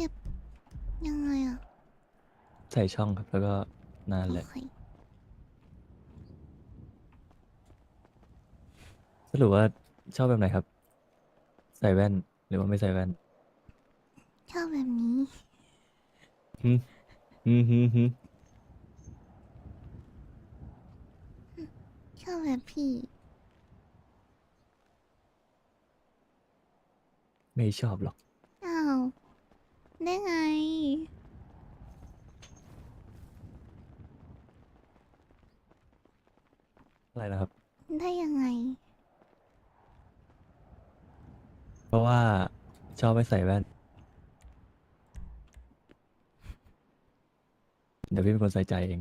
เก็บ ยังไงอะใส่ช่องครับ แล้วก็นั่นโอแหละเคสรุปว่าชอบแบบไหนครับ ใส่แว่น หรือว่าไม่ใส่แว่นชอบแบบนี้ ฮึฮึฮึฮึชอบแบบพี่ไม่ชอบหรอกอ้าว ได้ไง อะไรนะครับ ได้ยังไง เพราะว่าชอบไม่ใส่แว่น เดี๋ยวพี่เป็นคนใส่ใจเอง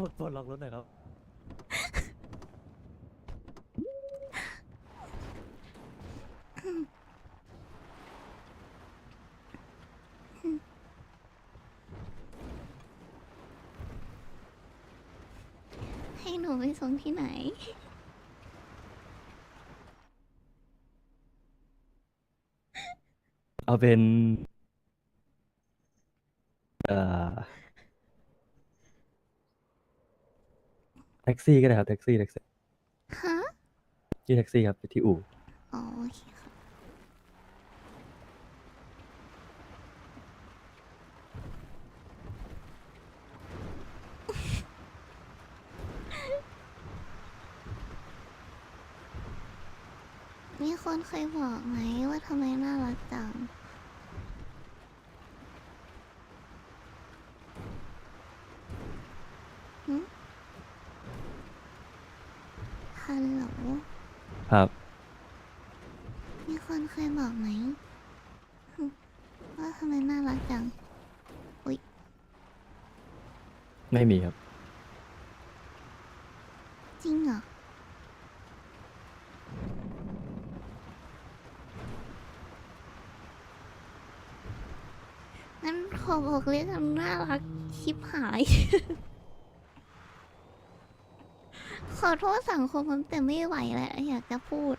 ปลดปลดล็อกรถหน่อยครับ ให้หนูไปส่งที่ไหน เอาเป็น เอ่อ แท็กซี่ก็ได้ครับแท็กซี่แท็กซี่ฮะที่แท็กซี่ครับไปที่อู่อ๋อโอเคครับมีคนเคยบอกไหมว่าทำไมน่ารักจัง หึฮัลโหล ครับ มีคนเคยบอกไหมหึว่าทำไมน่ารักจังอุ๊ยไม่มีครับ จริงเหรอ งั้นขอบอกเรื่องน่ารักชิบหาย ขอโทษสังคมมันแต่ไม่ไหวแล้วอยากจะพูด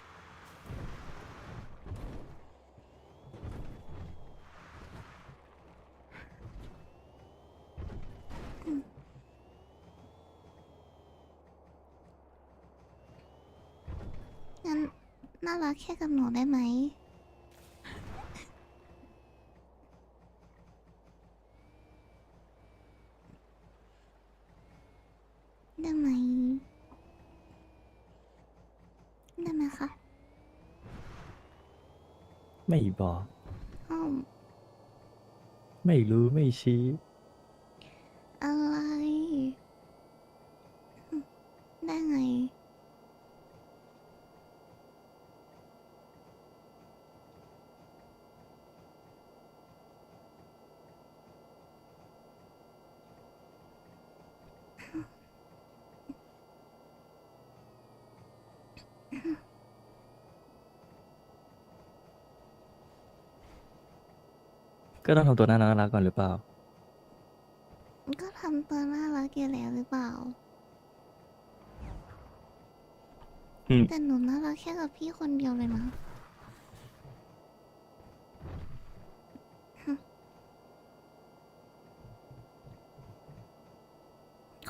งั้นน่ารักแค่กับหนูได้ไหม ได้ไหม ได้ไหมคะ ไม่บอก อ้าวไม่รู้ไม่ชี้ อะไรอืมได้ไง ก็ต้องทำตัวน่ารักน่ารักก่อนหรือเปล่า ก็ทำตัวน่ารักอยู่แล้วหรือเปล่า อืม แต่หนูน่ารักแค่กับพี่คนเดียวเลยนะฮะ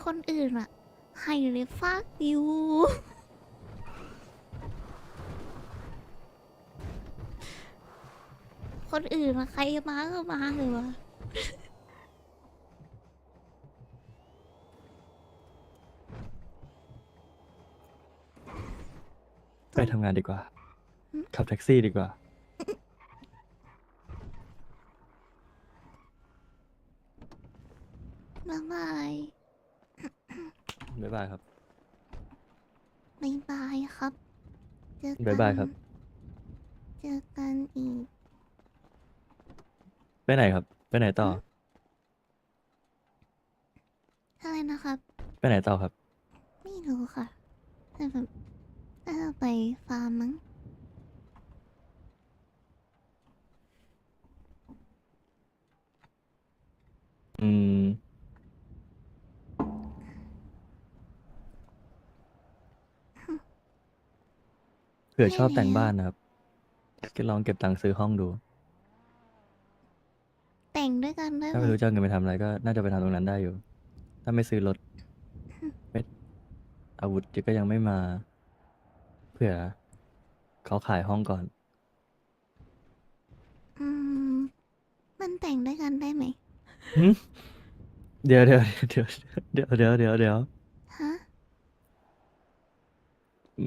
คนอื่นอะให้เลยฟากอยู่ คนอื่นอะใครมาก็มาเลยวะไปทำงานดีกว่า ขับแท็กซี่ดีกว่า บ๊ายบายบ๊ายบายครับ บ๊ายบายครับ เจอกันบ๊ายบายครับ เจอกันอีก ไปไหนครับ ไปไหนต่อ อะไรนะครับ ไปไหนต่อครับ ไม่รู้ค่ะแต่แบบน่าไปฟาร์มมั้งอืม เผื่อชอบแต่งบ้านนะครับก็ลองเก็บตังค์ซื้อห้องดู แต่งด้วยกันได้ถ้าไหมไม่รู้จะเอาเงินไปทำอะไรก็น่าจะไปทำตรงนั้นได้อยู่ ถ้าไม่ซื้อรถไม่อาวุธก็ยังไม่มา เผื่อเขาขายห้องก่อน อืมมันแต่งด้วยกันได้ไหมเดี๋ยวเดี๋ยวเดี๋ยวเดี๋ยวเดี๋ยวเดี๋ยวเดี๋ยวฮะ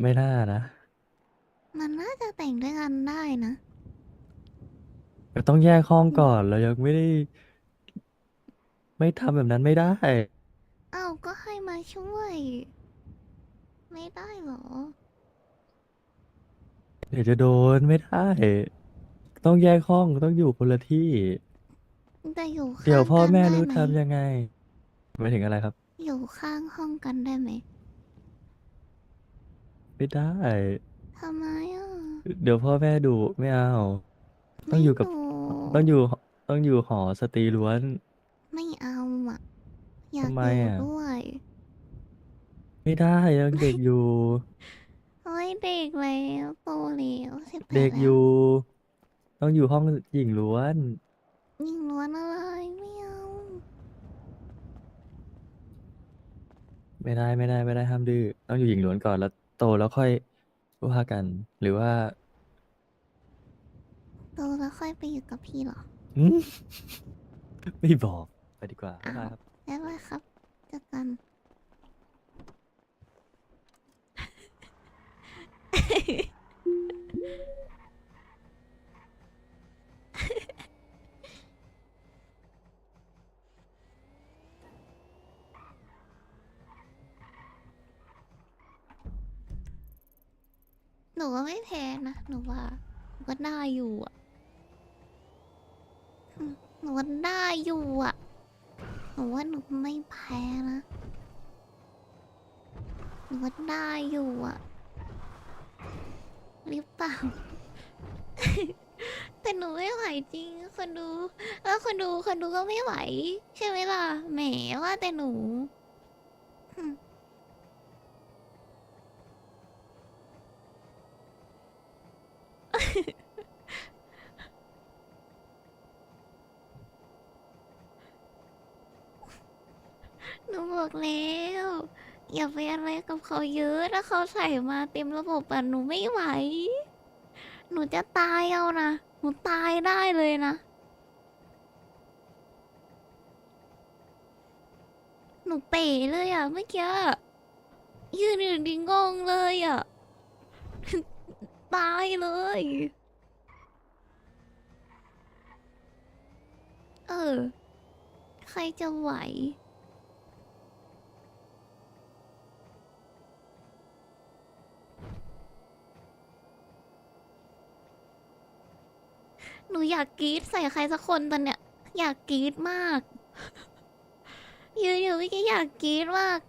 ไม่น่านะ มันน่าจะแต่งด้วยกันได้นะ ก็ต้องแยกห้องก่อน เรายังไม่ได้ ไม่ทำแบบนั้นไม่ได้เอ้าก็ให้มาช่วย ไม่ได้เหรอ เดี๋ยวจะโดนไม่ได้ ต้องแยกห้องต้องอยู่คนละที่ แต่อยู่ข้างเดี๋ยวพ่อกันแม่ได้รู้ไหมทำยังไงไม่ถึงอะไรครับ อยู่ข้างห้องกันได้ไหมไม่ได้ ทำไมอะเดี๋ยวพ่อแม่ดูไม่เอา ต้องอยู่กับ ไม่ ต้องอยู่ต้องอยู่หอสตรีล้วน ไม่เอาอะ อยากทำไมอยู่อะ ด้วย ไม่ได้ยังเด็กอยู่ เฮ้ยเด็กแล้วโตแล้วสิบแปดเด็กแล้วอยู่ ต้องอยู่ห้องหญิงล้วน ยิงล้วนอะไรไม่เอาไม่ได้ไม่ได้ไม่ได้ห้ามดื้อต้องอยู่หญิงล้วนก่อนแล้วโตแล้วค่อยว่ากัน หรือว่า โตแล้วค่อยไปอยู่กับพี่เหรอ อืมไม่บอก ไปดีกว่าบ๊ายบายครับ ได้ไหมครับเจอกัน หนูว่าไม่แพ้นะ หนูว่าหนูก็ได้อยู่อะอืม หนูว่าได้อยู่อะหนูว่าหนูไม่แพ้นะหนูว่าได้อยู่อะหรือเปล่า แต่หนูไม่ไหวจริง คนดูแล้วคนดูคนดูก็ไม่ไหว ใช่ไหมล่ะแหมว่าแต่หนูอืมห นูบอกแล้วอย่าไปอะไรกับเขาเยอะถ้าเขาใส่มาเต็มระบบอะหนูไม่ไหว หนูจะตายเอานะหนูตายได้เลยนะ หนูเป๋เลยอะเมื่อกี้อยืนอยู่ดิงงเลยอะตายเลย เออ ใครจะไหว หนูอยากกรีดใส่ใครสักคนตอนเนี้ย อยากกรีดมากยืนอยู่เมื่อกี้อยากกรีดมาก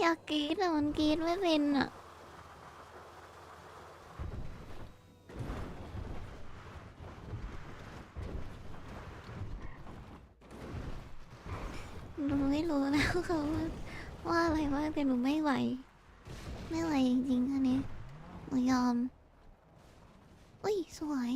อยากกรีดแต่มันกรีดไม่เป็นอะ หนูไม่รู้แล้วเขาว่าว่าอะไรว่างแต่หนูไม่ไหว ไม่ไหวจริงๆอันนี้หนูยอม อุ้ยสวย